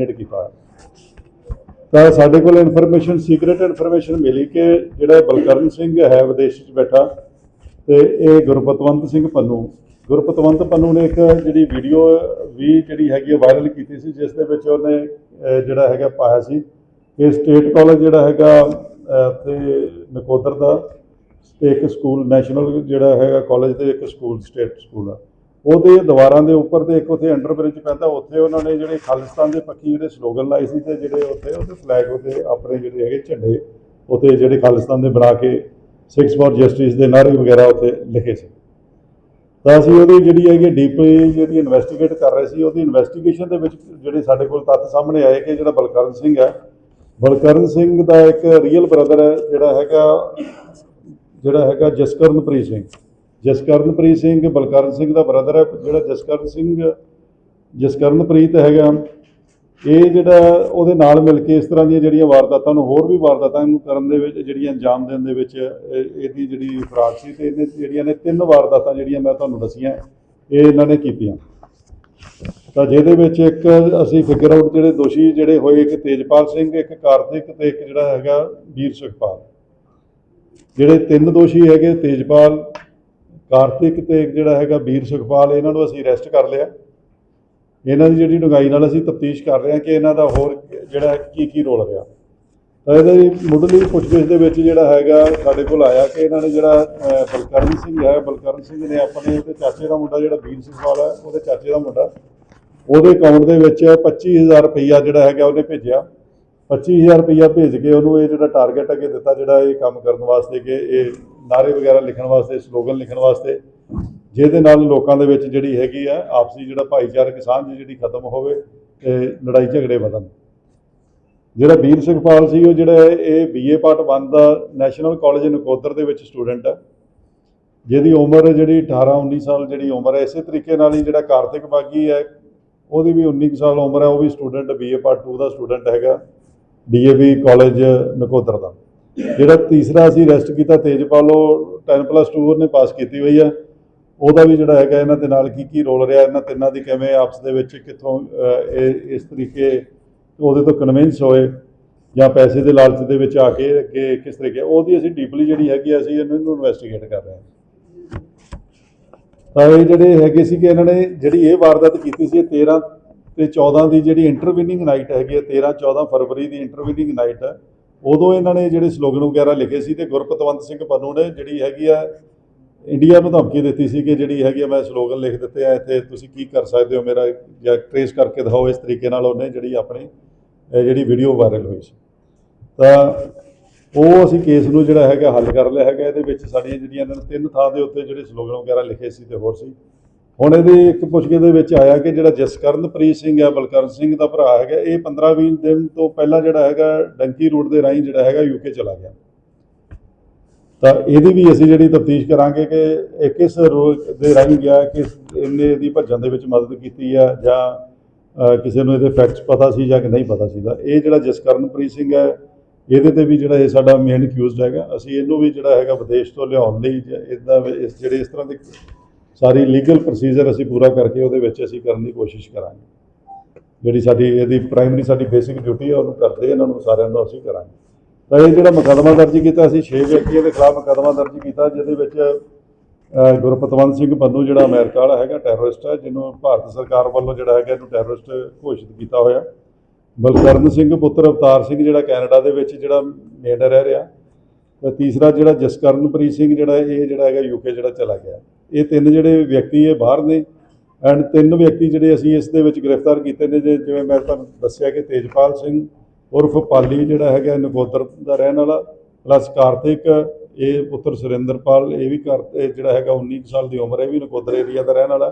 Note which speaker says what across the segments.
Speaker 1: Hit ਕੀਤਾ ਤਾਂ ਸਾਡੇ ਕੋਲ ਇਨਫੋਰਮੇਸ਼ਨ ਸੀਕ੍ਰੀਟ ਇਨਫੋਰਮੇਸ਼ਨ ਮਿਲੀ ਕਿ ਜਿਹੜਾ ਬਲਕਰਨ ਸਿੰਘ ਹੈ ਵਿਦੇਸ਼ 'ਚ ਬੈਠਾ ਤੇ ਇਹ ਗੁਰਪਤਵੰਤ ਸਿੰਘ ਪੰਨੂ ਗੁਰਪਤਵੰਤ ਪੰਨੂ ਨੇ ਇੱਕ ਜਿਹੜੀ ਵੀਡੀਓ ਵੀ ਜਿਹੜੀ ਹੈਗੀ ਹੈ ਵਾਇਰਲ ਕੀਤੀ ਸੀ ਜਿਸ ਦੇ ਵਿੱਚ ਉਹਨੇ ਜਿਹੜਾ ਹੈਗਾ ਪਾਇਆ ਸੀ। ਕਿ ਸਟੇਟ ਕਾਲਜ ਜਿਹੜਾ ਹੈਗਾ ਅਹ, ਤੇ ਨਕੋਦਰ ਦਾ ਤੇ ਇੱਕ ਸਕੂਲ ਨੈਸ਼ਨਲ ਜਿਹੜਾ ਹੈਗਾ ਕਾਲਜ ਤੇ ਇੱਕ ਸਕੂਲ ਸਟੇਟ ਸਕੂਲ ਆ। ਉਹਦੇ ਦੀਵਾਰਾਂ ਦੇ ਉੱਪਰ ਤੇ ਇੱਕ ਉੱਥੇ ਅੰਡਰ ਬ੍ਰਿਜ ਪੈਂਦਾ, ਉੱਥੇ ਉਹਨਾਂ ਨੇ ਜਿਹੜੇ ਖਾਲਿਸਤਾਨ ਦੇ ਪੱਖੀ ਜਿਹੜੇ ਸਲੋਗਨ ਲਾਏ ਸੀ ਤੇ ਜਿਹੜੇ ਉੱਥੇ ਉਹਦੇ ਫਲੈਗ ਉੱਤੇ ਆਪਣੇ ਜਿਹੜੇ ਹੈਗੇ ਝੰਡੇ, ਉੱਥੇ ਜਿਹੜੇ ਖਾਲਿਸਤਾਨ ਦੇ ਬਣਾ ਕੇ ਸਿਕਸ ਫॉर ਜਸਟਿਸ ਦੇ ਨਾਰੇ ਵਗੈਰਾ ਉੱਥੇ ਲਿਖੇ ਸੀ। ਤਾਂ ਅਸੀਂ ਉਹਦੀ ਜਿਹੜੀ ਹੈਗੀ ਡੀਪਲੀ ਜਿਹੜੀ ਇਨਵੈਸਟੀਗੇਟ ਕਰ ਰਹੇ ਸੀ, ਉਹਦੀ ਇਨਵੈਸਟੀਗੇਸ਼ਨ ਦੇ ਵਿੱਚ ਜਿਹੜੇ ਸਾਡੇ ਕੋਲ ਤੱਥ ਸਾਹਮਣੇ ਆਏ ਕਿ ਜਿਹੜਾ ਬਲਕਰਨ ਸਿੰਘ ਹੈ, ਬਲਕਰਨ ਸਿੰਘ ਦਾ ਇੱਕ ਰੀਅਲ ਬ੍ਰਦਰ ਹੈ, ਜਿਹੜਾ ਹੈਗਾ ਜਿਹੜਾ ਹੈਗਾ ਜਸਕਰਨਪ੍ਰੀਤ ਸਿੰਘ। ਜਸਕਰਨਪ੍ਰੀਤ ਸਿੰਘ, ਬਲਕਰਨ ਸਿੰਘ ਦਾ ਬ੍ਰਦਰ ਹੈ, ਜਿਹੜਾ ਜਸਕਰਨ ਸਿੰਘ, ਜਸਕਰਨਪ੍ਰੀਤ ਹੈਗਾ। ਇਹ ਜਿਹੜਾ ਉਹਦੇ ਨਾਲ ਮਿਲ ਕੇ ਇਸ ਤਰ੍ਹਾਂ ਦੀਆਂ ਜਿਹੜੀਆਂ ਵਾਰਦਾਤਾਂ ਨੂੰ ਹੋਰ ਵੀ ਵਾਰਦਾਤਾਂ ਨੂੰ ਕਰਨ ਦੇ ਵਿੱਚ, ਜਿਹੜੀਆਂ ਅੰਜਾਮ ਦੇਣ ਦੇ ਵਿੱਚ, ਇਹ- ਇਹਦੀ ਜਿਹੜੀ ਫਰਾਕ ਸੀ ਤੇ ਇਹਨੇ ਜਿਹੜੀਆਂ ਨੇ ਤਿੰਨ ਵਾਰਦਾਤਾਂ ਜਿਹੜੀਆਂ ਮੈਂ ਤੁਹਾਨੂੰ ਦੱਸੀਆਂ, ਇਹ ਇਹਨਾਂ ਨੇ ਕੀਤੀਆਂ। ਤਾਂ ਜਿਹਦੇ ਵਿੱਚ ਇੱਕ ਅਸੀਂ ਫਿਗਰ ਆਊਟ ਜਿਹੜੇ ਦੋਸ਼ੀ ਜਿਹੜੇ ਹੋਏ, ਇੱਕ ਤੇਜਪਾਲ ਸਿੰਘ, ਇੱਕ ਕਾਰਤਿਕ ਤੇ ਇੱਕ ਜਿਹੜਾ ਹੈਗਾ ਵੀਰ ਸੁਖਪਾਲ। ਜਿਹੜੇ ਤਿੰਨ ਦੋਸ਼ੀ ਹੈਗੇ, ਤੇਜਪਾਲ ਕਾਰਤਿਕ ਤੇ ਇੱਕ ਜਿਹੜਾ ਹੈਗਾ ਵੀਰ ਸੁਖਪਾਲ, ਇਹਨਾਂ ਨੂੰ ਅਸੀਂ ਅਰੈਸਟ ਕਰ ਲਿਆ। ਇਹਨਾਂ ਦੀ ਜਿਹੜੀ ਡੂੰਘਾਈ ਨਾਲ ਅਸੀਂ ਤਫਤੀਸ਼ ਕਰ ਰਹੇ ਹਾਂ ਕਿ ਇਹਨਾਂ ਦਾ ਹੋਰ ਜਿਹੜਾ ਕੀ ਕੀ ਰੋਲ ਰਿਹਾ। ਤਾਂ ਇਹਦੇ ਮੁੱਢਲੀ ਪੁੱਛਗਿੱਛ ਦੇ ਵਿੱਚ ਜਿਹੜਾ ਹੈਗਾ ਸਾਡੇ ਕੋਲ ਆਇਆ ਕਿ ਇਹਨਾਂ ਨੇ ਜਿਹੜਾ ਬਲਕਰਨ ਸਿੰਘ ਹੈ, ਬਲਕਰਨ ਸਿੰਘ ਨੇ ਆਪਣੇ ਉਹਦੇ ਚਾਚੇ ਦਾ ਮੁੰਡਾ ਜਿਹੜਾ ਵੀਰ ਸਿੰਘਵਾਲ ਹੈ, ਉਹਦੇ ਚਾਚੇ ਦਾ ਮੁੰਡਾ, ਉਹਦੇ ਅਕਾਊਂਟ ਦੇ ਵਿੱਚ 25000 ਰੁਪਈਆ ਜਿਹੜਾ ਹੈਗਾ ਉਹਨੇ ਭੇਜਿਆ। 25000 ਰੁਪਈਆ ਭੇਜ ਕੇ ਉਹਨੂੰ ਇਹ ਜਿਹੜਾ ਟਾਰਗੇਟ ਅੱਗੇ ਦਿੱਤਾ, ਜਿਹੜਾ ਇਹ ਕੰਮ ਕਰਨ ਵਾਸਤੇ ਕਿ ਇਹ ਨਾਰੇ ਵਗੈਰਾ ਲਿਖਣ ਵਾਸਤੇ ਸਲੋਗਨ ਲਿਖਣ ਵਾਸਤੇ, ਜਿਹਦੇ ਨਾਲ ਲੋਕਾਂ ਦੇ ਵਿੱਚ ਜਿਹੜੀ ਹੈਗੀ ਆ ਆਪਸੀ ਜਿਹੜਾ ਭਾਈਚਾਰਕ ਸਾਂਝ ਜਿਹੜੀ ਖਤਮ ਹੋਵੇ ਤੇ ਲੜਾਈ ਝਗੜੇ ਵਧਣ। ਜਿਹੜਾ ਵੀਰ ਸਿੰਘਪਾਲ ਸੀ, ਉਹ ਜਿਹੜਾ ਇਹ ਬੀਏ ਪਾਰਟ 1 ਦਾ ਨੈਸ਼ਨਲ ਕਾਲਜ ਨਕੋਦਰ ਦੇ ਵਿੱਚ ਸਟੂਡੈਂਟ ਹੈ ਜਿਹਦੀ ਉਮਰ ਜਿਹੜੀ 18 19 ਸਾਲ ਜਿਹੜੀ ਉਮਰ ਹੈ ਇਸੇ ਤਰੀਕੇ ਨਾਲ ਹੀ ਜਿਹੜਾ ਕਾਰਤਿਕ ਬਾਗੀ ਹੈ ਉਹਦੀ ਵੀ 19 ਕੁ ਸਾਲ ਉਮਰ ਹੈ ਉਹ ਵੀ ਸਟੂਡੈਂਟ ਬੀਏ ਪਾਰਟ 2 ਦਾ ਸਟੂਡੈਂਟ ਹੈਗਾ। ਡੀਏਵੀ ਕਾਲਜ ਨਕੋਦਰ ਦਾ। ਜਿਹੜਾ ਤੀਸਰਾ ਅਸੀਂ ਅਰੈਸਟ ਕੀਤਾ ਤੇਜਪਾਲ ਉਹ 10 ਪਲੱਸ 2 ਉਹਨੇ ਪਾਸ ਕੀਤੀ ਹੋਈ ਆ। ਉਹਦਾ ਵੀ ਜਿਹੜਾ ਹੈਗਾ ਇਹਨਾਂ ਦੇ ਨਾਲ ਕੀ ਕੀ ਰੋਲ ਰਿਹਾ ਇਹਨਾਂ ਤਿੰਨਾਂ ਦੀ ਕਿਵੇਂ ਆਪਸ ਦੇ ਵਿੱਚ ਕਿੱਥੋਂ ਇਹ ਇਸ ਤਰੀਕੇ ਉਹਦੇ ਤੋਂ ਕਨਵਿੰਸ ਹੋਏ ਜਾਂ ਪੈਸੇ ਦੇ ਲਾਲਚ ਦੇ ਵਿੱਚ ਆ ਕੇ ਅੱਗੇ ਕਿਸ ਤਰੀਕੇ ਉਹਦੀ ਅਸੀਂ ਡੀਪਲੀ ਜਿਹੜੀ ਹੈਗੀ ਆ, ਅਸੀਂ ਇਹਨਾਂ ਨੂੰ ਇਨਵੈਸਟੀਗੇਟ ਕਰ ਰਹੇ ਹਾਂ। ਤਾਂ ਇਹ ਜਿਹੜੇ ਹੈਗੇ ਸੀ ਕਿ ਇਹਨਾਂ ਨੇ ਜਿਹੜੀ ਇਹ ਵਾਰਦਾਤ ਕੀਤੀ ਸੀ ਇਹ 13 ਤੇ 14 ਦੀ ਜਿਹੜੀ ਇੰਟਰਵਿਨਿੰਗ ਨਾਈਟ ਹੈਗੀ ਹੈ 13 14 ਫਰਵਰੀ ਦੀ ਇੰਟਰਵਿਨਿੰਗ ਨਾਈਟ ਹੈ ਉਦੋਂ ਇਹਨਾਂ ਨੇ ਜਿਹੜੇ ਸਲੋਗਨ ਵਗੈਰਾ ਲਿਖੇ ਸੀ ਤੇ ਗੁਰਪਤਵੰਤ ਸਿੰਘ ਪੰਨੂ ਨੇ ਜਿਹੜੀ ਹੈਗੀ ਆ ਇੰਡੀਆ ਨੂੰ ਧਮਕੀ ਦਿੱਤੀ ਸੀ ਕਿ ਜਿਹੜੀ ਹੈਗੀ ਆ, ਮੈਂ ਸਲੋਗਨ ਲਿਖ ਦਿੱਤੇ ਆ, ਇੱਥੇ ਤੁਸੀਂ ਕੀ ਕਰ ਸਕਦੇ ਹੋ ਮੇਰਾ, ਜਾਂ ਟ੍ਰੇਸ ਕਰਕੇ ਦਿਖਾਓ ਇਸ ਤਰੀਕੇ ਨਾਲ ਉਹਨੇ ਜਿਹੜੀ ਆਪਣੀ ਜਿਹੜੀ ਵੀਡੀਓ ਵਾਇਰਲ ਹੋਈ ਸੀ। ਤਾਂ ਉਹ ਅਸੀਂ ਕੇਸ ਨੂੰ ਜਿਹੜਾ ਹੈਗਾ, ਹੱਲ ਕਰ ਲਿਆ ਹੈਗਾ, ਇਹਦੇ ਵਿੱਚ ਸਾਡੀਆਂ ਜਿਹੜੀਆਂ ਇਹਨਾਂ ਨੇ ਤਿੰਨ ਥਾਂ ਦੇ ਉੱਤੇ ਜਿਹੜੇ ਸਲੋਗਨ ਵਗੈਰਾ ਲਿਖੇ ਸੀ ਤੇ ਹੋਰ ਸੀ। ਹੁਣ ਇਹਦੇ ਇੱਕ ਪੁੱਛਗਿੱਛ ਦੇ ਵਿੱਚ ਆਇਆ ਕਿ ਜਿਹੜਾ ਜਸਕਰਨਪ੍ਰੀਤ ਸਿੰਘ ਹੈ ਬਲਕਰਨ ਸਿੰਘ ਦਾ ਭਰਾ ਹੈਗਾ, ਇਹ 15-20 ਦਿਨ ਤੋਂ ਪਹਿਲਾਂ ਜਿਹੜਾ ਹੈਗਾ ਡੰਕੀ ਰੋਡ ਦੇ ਰਾਹੀਂ ਜਿਹੜਾ ਹੈਗਾ ਯੂਕੇ ਚਲਾ ਗਿਆ। ਤਾਂ ਇਹਦੀ ਵੀ ਅਸੀਂ ਜਿਹੜੀ ਤਫਤੀਸ਼ ਕਰਾਂਗੇ ਕਿ ਇਹ ਕਿਸ ਰੋਲ ਦੇ ਰਾਹੀਂ ਗਿਆ, ਕਿਸ ਇਹਨੇ ਇਹਦੀ ਭੱਜਣ ਦੇ ਵਿੱਚ ਮਦਦ ਕੀਤੀ ਆ, ਜਾਂ ਕਿਸੇ ਨੂੰ ਇਹਦੇ ਫੈਕਟਸ ਪਤਾ ਸੀ ਜਾਂ ਕਿ ਨਹੀਂ ਪਤਾ ਸੀ। ਦਾ ਇਹ ਜਿਹੜਾ ਜਸਕਰਨਪ੍ਰੀਤ ਸਿੰਘ ਹੈ, ਇਹਦੇ ਤੇ ਵੀ ਜਿਹੜਾ ਇਹ ਸਾਡਾ ਮੇਨ ਅਕਿਊਜ਼ਡ ਹੈਗਾ। ਅਸੀਂ ਇਹਨੂੰ ਵੀ ਜਿਹੜਾ ਹੈਗਾ ਵਿਦੇਸ਼ ਤੋਂ ਲਿਆਉਣ ਲਈ ਇਹਦਾ ਇਸ ਜਿਹੜੇ ਇਸ ਤਰ੍ਹਾਂ ਦੇ ਸਾਰੀ ਲੀਗਲ ਪ੍ਰੋਸੀਜਰ ਅਸੀਂ ਪੂਰਾ ਕਰਕੇ ਉਹਦੇ ਵਿੱਚ ਅਸੀਂ ਕਰਨ ਦੀ ਕੋਸ਼ਿਸ਼ ਕਰਾਂਗੇ। ਜਿਹੜੀ ਸਾਡੀ, ਇਹਦੀ ਪ੍ਰਾਇਮਰੀ ਸਾਡੀ ਬੇਸਿਕ ਡਿਊਟੀ ਹੈ ਉਹਨੂੰ ਕਰਦੇ, ਇਹਨਾਂ ਨੂੰ ਸਾਰਿਆਂ ਨੂੰ ਅਸੀਂ ਕਰਾਂਗੇ। ਤਾਂ ਇਹ ਜਿਹੜਾ ਮੁਕੱਦਮਾ ਦਰਜ ਕੀਤਾ, ਅਸੀਂ 6 ਵਿਅਕਤੀਆਂ ਦੇ ਖਿਲਾਫ ਮੁਕੱਦਮਾ ਦਰਜ ਕੀਤਾ, ਜਿਹਦੇ ਵਿੱਚ ਗੁਰਪਤਵੰਤ ਸਿੰਘ ਪੰਨੂ ਜਿਹੜਾ ਅਮਰੀਕਾ ਵਾਲਾ ਹੈਗਾ ਟੈਰਰਿਸਟ ਹੈ ਜਿਹਨੂੰ ਭਾਰਤ ਸਰਕਾਰ ਵੱਲੋਂ ਜਿਹੜਾ ਹੈਗਾ, ਇਹਨੂੰ ਟੈਰਰਿਸਟ ਘੋਸ਼ਿਤ ਕੀਤਾ ਹੋਇਆ। ਬਲਕਰਨ ਸਿੰਘ ਪੁੱਤਰ ਅਵਤਾਰ ਸਿੰਘ ਜਿਹੜਾ ਕੈਨੇਡਾ ਦੇ ਵਿੱਚ ਜਿਹੜਾ ਮੇਡ ਰਹਿ ਰਿਹਾ। ਤੇ ਤੀਸਰਾ ਜਿਹੜਾ ਜਸਕਰਨਪ੍ਰੀਤ ਸਿੰਘ ਜਿਹੜਾ, ਇਹ ਜਿਹੜਾ ਹੈਗਾ ਯੂਕੇ ਜਿਹੜਾ ਚਲਾ ਗਿਆ। ਇਹ ਤਿੰਨ ਜਿਹੜੇ ਵਿਅਕਤੀ ਇਹ ਬਾਹਰ ਨੇ ਐਂਡ ਤਿੰਨ ਵਿਅਕਤੀ ਜਿਹੜੇ ਅਸੀਂ ਇਸ ਦੇ ਵਿੱਚ ਗ੍ਰਿਫਤਾਰ ਕੀਤੇ ਨੇ, ਜੇ- ਜਿਵੇਂ ਮੈਂ ਤੁਹਾਨੂੰ ਦੱਸਿਆ ਕਿ ਤੇਜਪਾਲ ਸਿੰਘ ਉਰਫ ਪਾਲੀ ਜਿਹੜਾ ਹੈਗਾ ਨਕੋਦਰ ਦਾ ਰਹਿਣ ਵਾਲਾ ਪਲੱਸ ਕਾਰਤਿਕ, ਇਹ ਪੁੱਤਰ ਸੁਰਿੰਦਰਪਾਲ, ਇਹ ਵੀ ਕਰ ਜਿਹੜਾ ਹੈਗਾ 19 ਕੁ ਸਾਲ ਦੀ ਉਮਰ ਹੈ, ਇਹ ਵੀ ਨਕੋਦਰ ਏਰੀਆ ਦਾ ਰਹਿਣ ਵਾਲਾ,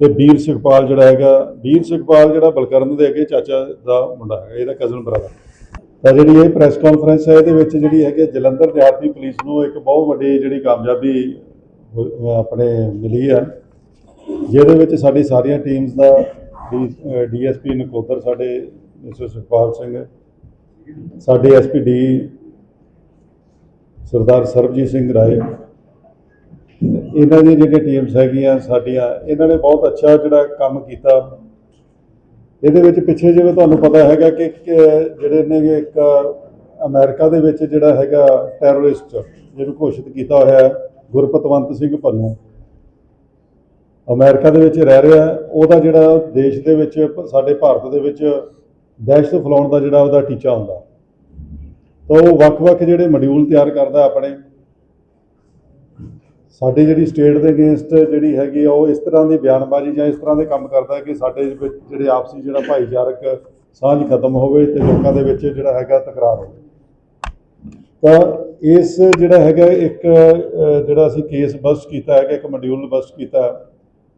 Speaker 1: ਤੇ ਵੀਰ ਸੁਖਪਾਲ ਜਿਹੜਾ ਹੈਗਾ ਵੀਰ ਸੁਖਪਾਲ ਜਿਹੜਾ ਬਲਕਰਨ ਦੇ ਅੱਗੇ ਚਾਚਾ ਦਾ ਮੁੰਡਾ ਹੈਗਾ, ਇਹਦਾ ਕਜ਼ਨ ਬ੍ਰਦਰ ਤਾਂ ਜਿਹੜੀ ਇਹ ਪ੍ਰੈਸ ਕਾਨਫਰੰਸ ਹੈ, ਇਹਦੇ ਵਿੱਚ ਜਿਹੜੀ ਹੈਗੀ ਜਲੰਧਰ ਦਿਹਾਤੀ ਪੁਲਿਸ ਨੂੰ ਇੱਕ ਬਹੁਤ ਵੱਡੀ ਜਿਹੜੀ ਕਾਮਯਾਬੀ ਆਪਣੇ ਮਿਲੀ ਹੈ ਜਿਹਦੇ ਵਿੱਚ ਸਾਡੀ ਸਾਰੀਆਂ ਟੀਮਸ ਦਾ ਡੀਐਸਪੀ ਨਕੋਦਰ, ਸਾਡੇ ਮਿਸਟਰ ਸੁਖਪਾਲ ਸਿੰਘ, ਸਾਡੇ ਐਸਪੀਡੀ ਸਰਦਾਰ ਸਰਬਜੀਤ ਸਿੰਘ ਰਾਏ, ਇਹਨਾਂ ਦੀਆਂ ਜਿਹੜੀਆਂ ਟੀਮਸ ਹੈਗੀਆਂ ਸਾਡੀਆਂ, ਇਹਨਾਂ ਨੇ ਬਹੁਤ ਅੱਛਾ ਜਿਹੜਾ ਕੰਮ ਕੀਤਾ। ਇਹਦੇ ਵਿੱਚ ਪਿੱਛੇ ਜਿਵੇਂ ਤੁਹਾਨੂੰ ਪਤਾ ਹੈਗਾ ਕਿ ਜਿਹੜੇ ਨੇ ਗੇ ਇੱਕ ਅਮਰੀਕਾ ਦੇ ਵਿੱਚ ਜਿਹੜਾ ਹੈਗਾ ਟੈਰਰਿਸਟ ਜਿਹਨੂੰ ਘੋਸ਼ਿਤ ਕੀਤਾ ਹੋਇਆ ਹੈ ਗੁਰਪਤਵੰਤ ਸਿੰਘ ਪੰਨੂ ਅਮਰੀਕਾ ਦੇ ਵਿੱਚ ਰਹਿ ਰਿਹਾ, ਉਹਦਾ ਜਿਹੜਾ ਦੇਸ਼ ਦੇ ਵਿੱਚ, ਸਾਡੇ ਭਾਰਤ ਦੇ ਵਿੱਚ ਦਹਿਸ਼ਤ ਫੈਲਾਉਣ ਦਾ ਜਿਹੜਾ ਉਹਦਾ ਟੀਚਾ ਹੁੰਦਾ। ਤਾਂ ਉਹ ਵੱਖ-ਵੱਖ ਜਿਹੜੇ ਮੋਡਿਊਲ ਤਿਆਰ ਕਰਦਾ ਆਪਣੇ। ਸਾਡੀ ਜਿਹੜੀ ਸਟੇਟ ਦੇ ਅਗੇਂਸਟ ਜਿਹੜੀ ਹੈਗੀ ਆ, ਉਹ ਇਸ ਤਰ੍ਹਾਂ ਦੀ ਬਿਆਨਬਾਜ਼ੀ ਜਾਂ ਇਸ ਤਰ੍ਹਾਂ ਦੇ ਕੰਮ ਕਰਦਾ ਕਿ ਸਾਡੇ ਵਿੱਚ ਜਿਹੜੇ ਆਪਸੀ ਜਿਹੜਾ ਭਾਈਚਾਰਕ ਸਾਂਝ ਖਤਮ ਹੋਵੇ ਤੇ ਲੋਕਾਂ ਦੇ ਵਿੱਚ ਜਿਹੜਾ ਹੈਗਾ ਤਕਰਾਰ ਹੋਵੇ। ਤਾਂ ਇਸ ਜਿਹੜਾ ਹੈਗਾ ਇੱਕ ਜਿਹੜਾ ਅਸੀਂ ਕੇਸ ਬਸਟ ਕੀਤਾ ਹੈਗਾ, ਇੱਕ ਮੋਡਿਊਲ ਬਸਟ ਕੀਤਾ,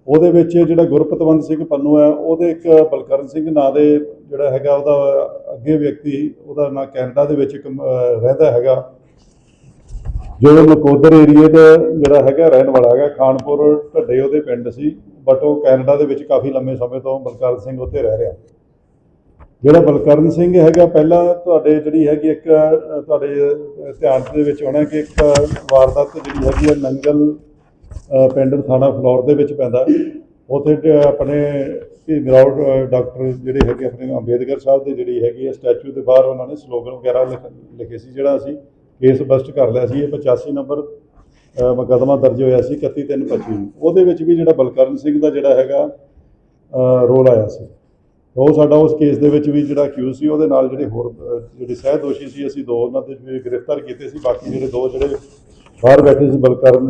Speaker 1: ਉਹਦੇ ਵਿੱਚ ਜਿਹੜਾ ਗੁਰਪਤਵੰਤ ਸਿੰਘ ਪੰਨੂ ਹੈ, ਉਹਦੇ ਇੱਕ ਬਲਕਰਨ ਸਿੰਘ ਨਾਂ ਦੇ ਜਿਹੜਾ ਹੈਗਾ, ਉਹਦਾ ਅੱਗੇ ਵਿਅਕਤੀ, ਉਹਦਾ ਨਾਂ ਕੈਨੇਡਾ ਦੇ ਵਿੱਚ ਇੱਕ ਰਹਿੰਦਾ ਹੈਗਾ, ਜੋ ਨਕੋਦਰ ਏਰੀਏ ਦਾ ਜਿਹੜਾ ਹੈਗਾ, ਰਹਿਣ ਵਾਲਾ ਹੈਗਾ, ਖਾਨਪੁਰ ਢੱਡੇ ਉਹਦੇ ਪਿੰਡ ਸੀ ਬਟ ਉਹ ਕੈਨੇਡਾ ਦੇ ਵਿੱਚ ਕਾਫੀ ਲੰਮੇ ਸਮੇਂ ਤੋਂ ਬਲਕਰਨ ਸਿੰਘ ਉੱਥੇ ਰਹਿ ਰਿਹਾ। ਜਿਹੜਾ ਬਲਕਰਨ ਸਿੰਘ ਹੈਗਾ ਪਹਿਲਾਂ ਤੁਹਾਡੇ ਜਿਹੜੀ ਹੈਗੀ ਇੱਕ ਤੁਹਾਡੇ ਧਿਆਨ ਦੇ ਵਿੱਚ ਆਉਣਾ ਕਿ ਇੱਕ ਵਾਰਦਾਤ ਜਿਹੜੀ ਹੈਗੀ ਹੈ ਨੰਗਲ ਪਿੰਡ ਥਾਣਾ ਫਲੋਰ ਦੇ ਵਿੱਚ ਪੈਂਦਾ। ਉੱਥੇ ਆਪਣੇ ਭੀਮਰਾਓ ਅ, ਡਾਕਟਰ ਜਿਹੜੇ ਹੈਗੇ ਆਪਣੇ ਅੰਬੇਦਕਰ ਸਾਹਿਬ ਦੇ ਜਿਹੜੀ ਹੈਗੀ ਹੈ ਸਟੈਚੂ ਦੇ ਬਾਹਰ ਉਹਨਾਂ ਨੇ ਸਲੋਗਨ ਵਗੈਰਾ ਲਿਖ- ਲਿਖੇ ਸੀ ਜਿਹੜਾ ਅਸੀਂ ਕੇਸ ਬਸਟ ਕਰ ਲਿਆ ਸੀ। ਇਹ 85 ਨੰਬਰ ਅ, ਮੁਕੱਦਮਾ ਦਰਜ ਹੋਇਆ ਸੀ 31325 ਨੂੰ। ਉਹਦੇ ਵਿੱਚ ਵੀ ਜਿਹੜਾ ਬਲਕਰਨ ਸਿੰਘ ਦਾ ਜਿਹੜਾ ਹੈਗਾ ਰੋਲ ਆਇਆ ਸੀ। ਉਹ ਸਾਡਾ ਉਸ ਕੇਸ ਦੇ ਵਿੱਚ ਵੀ ਜਿਹੜਾ ਅਕਿਊਜ਼ ਸੀ ਉਹਦੇ ਨਾਲ ਜਿਹੜੇ ਹੋਰ ਜਿਹੜੇ ਸਹਿ ਦੋਸ਼ੀ ਸੀ ਅਸੀਂ ਦੋ ਉਹਨਾਂ ਦੇ ਵੀ ਗ੍ਰਿਫਤਾਰ ਕੀਤੇ ਸੀ ਬਾਕੀ ਜਿਹੜੇ ਦੋ ਜਿਹੜੇ ਬਾਹਰ ਬੈਠੇ ਸੀ ਬਲਕਰਨ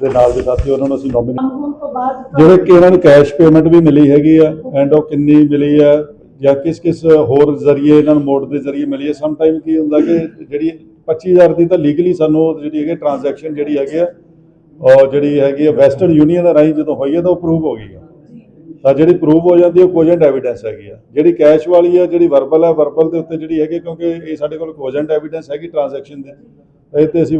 Speaker 1: ਦੇ ਨਾਲ ਦੇ ਸਾਥੀ ਉਹਨਾਂ ਨੂੰ ਅਸੀਂ ਨੋਮੀਨੇਟ ਜਿਵੇਂ ਕਿ ਇਹਨਾਂ ਨੂੰ ਕੈਸ਼ ਪੇਮੈਂਟ ਵੀ ਮਿਲੀ ਹੈਗੀ ਆ ਐਂਡ ਉਹ ਕਿੰਨੀ ਮਿਲੀ ਆ ਜਾਂ ਕਿਸ ਕਿਸ ਹੋਰ ਜ਼ਰੀਏ ਇਹਨਾਂ ਨੂੰ ਮੋਡ ਦੇ ਜ਼ਰੀਏ ਮਿਲੀ ਹੈ ਸਮ ਟਾਈਮ ਕੀ ਹੁੰਦਾ ਕਿ ਜਿਹੜੀ 25000 ਦੀ ਤਾਂ ਲੀਗਲੀ ਸਾਨੂੰ ਉਹ ਜਿਹੜੀ ਹੈਗੀ ਟ੍ਰਾਂਜੈਕਸ਼ਨ ਜਿਹੜੀ ਹੈਗੀ ਆ ਉਹ ਜਿਹੜੀ ਹੈਗੀ ਆ ਵੈਸਟਰਨ ਯੂਨੀਅਨ ਰਾਹੀਂ ਜਦੋਂ ਹੋਈ ਹੈ ਤਾਂ ਉਹ ਪ੍ਰੂਵ ਹੋ ਗਈ ਆ। ਤਾਂ ਜਿਹੜੀ ਪ੍ਰੂਵ ਹੋ ਜਾਂਦੀ ਹੈ ਉਹ ਕੋਜੈਂਟ ਐਵੀਡੈਂਸ ਹੈਗੀ ਆ। ਜਿਹੜੀ ਕੈਸ਼ ਵਾਲੀ ਆ, ਜਿਹੜੀ ਵਰਬਲ ਹੈ ਵਰਬਲ ਦੇ ਉੱਤੇ ਜਿਹੜੀ ਹੈਗੀ ਕਿਉਂਕਿ ਇਹ ਸਾਡੇ ਕੋਲ ਕੋਜੈਂਟ ਐਵੀਡੈਂਸ ਹੈਗੀ ਟ੍ਰਾਂਜੈਕਸ਼ਨ ਦੇ। ਇਹ ਤੇ ਅਸੀਂ